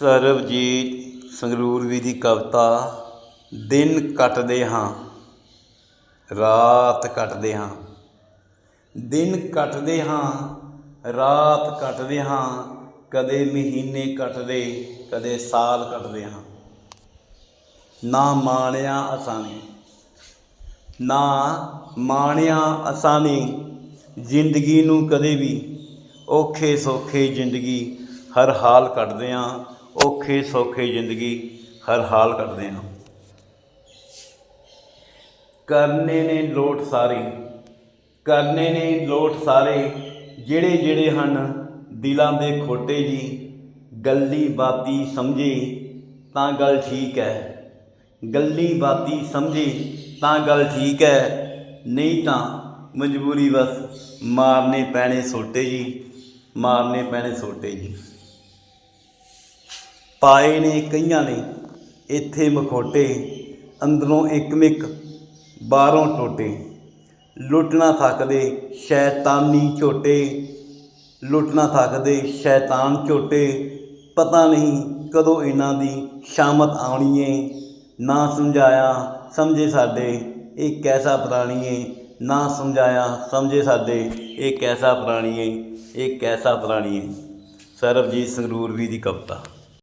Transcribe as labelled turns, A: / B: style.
A: ਸਰਬਜੀਤ ਸੰਗਰੂਰਵੀ ਦੀ ਕਵਿਤਾ, ਦਿਨ ਕੱਟਦੇ ਹਾਂ, ਰਾਤ ਕੱਟਦੇ ਹਾਂ। ਦਿਨ ਕੱਟਦੇ ਹਾਂ, ਰਾਤ ਕੱਟਦੇ ਹਾਂ, ਕਦੇ ਮਹੀਨੇ ਕੱਟਦੇ, ਕਦੇ ਸਾਲ ਕੱਟਦੇ ਹਾਂ। ਨਾ ਮਾਣਿਆ ਅਸਾਨੀ ਨਾ ਮਾਣਿਆ ਅਸਾਨੀ ਜ਼ਿੰਦਗੀ ਨੂੰ ਕਦੇ ਵੀ ਔਖੇ ਸੌਖੇ ਜ਼ਿੰਦਗੀ ਹਰ ਹਾਲ ਕੱਟਦੇ ਹਾਂ। ਔਖੇ ਸੌਖੇ ਜ਼ਿੰਦਗੀ ਹਰ ਹਾਲ ਕੱਟਦੇ ਹਾਂ। ਕਰਨੇ ਨੇ ਲੋਟ ਸਾਰੇ, ਕਰਨੇ ਨੇ ਲੋਟ ਸਾਰੇ, ਜਿਹੜੇ ਜਿਹੜੇ ਹਨ, ਦਿਲਾਂ ਦੇ ਖੋਟੇ ਜੀ, ਗੱਲੀ ਬਾਤੀ ਸਮਝੇ ਤਾਂ ਗੱਲ ਠੀਕ ਹੈ। ਗੱਲੀ ਬਾਤੀ ਸਮਝੇ ਤਾਂ ਗੱਲ ਠੀਕ ਹੈ, ਨਹੀਂ ਤਾਂ ਮਜਬੂਰੀ ਬਸ ਮਾਰਨੇ ਪੈਣੇ ਸੋਟੇ ਜੀ, ਮਾਰਨੇ ਪੈਣੇ ਸੋਟੇ ਜੀ। ਪਾਏ ਨੇ, ਕਈਆਂ ਨੇ, ਇੱਥੇ ਮਖੋਟੇ, ਅੰਦਰੋਂ ਇੱਕਮਿਕ, ਬਾਹਰੋਂ ਟੋਟੇ। ਲੁੱਟਣਾ ਥੱਕਦੇ ਸ਼ੈਤਾਨੀ ਝੋਟੇ ਲੁੱਟਣਾ ਥੱਕਦੇ ਸ਼ੈਤਾਨ ਝੋਟੇ। ਪਤਾ ਨਹੀਂ ਕਦੋਂ ਇਹਨਾਂ ਦੀ ਸ਼ਾਮਤ ਆਉਣੀ ਏ ਨਾ ਸਮਝਾਇਆ ਸਮਝੇ ਸਾਡੇ ਇਹ ਕੈਸਾ ਪ੍ਰਾਣੀ ਏ ਨਾ ਸਮਝਾਇਆ ਸਮਝੇ ਸਾਡੇ ਇਹ ਕੈਸਾ ਪ੍ਰਾਣੀ ਏ ਇਹ ਕੈਸਾ ਪ੍ਰਾਣੀ ਏ ਸਰਬਜੀਤ ਸੰਗਰੂਰ ਵੀ ਦੀ ਕਵਿਤਾ।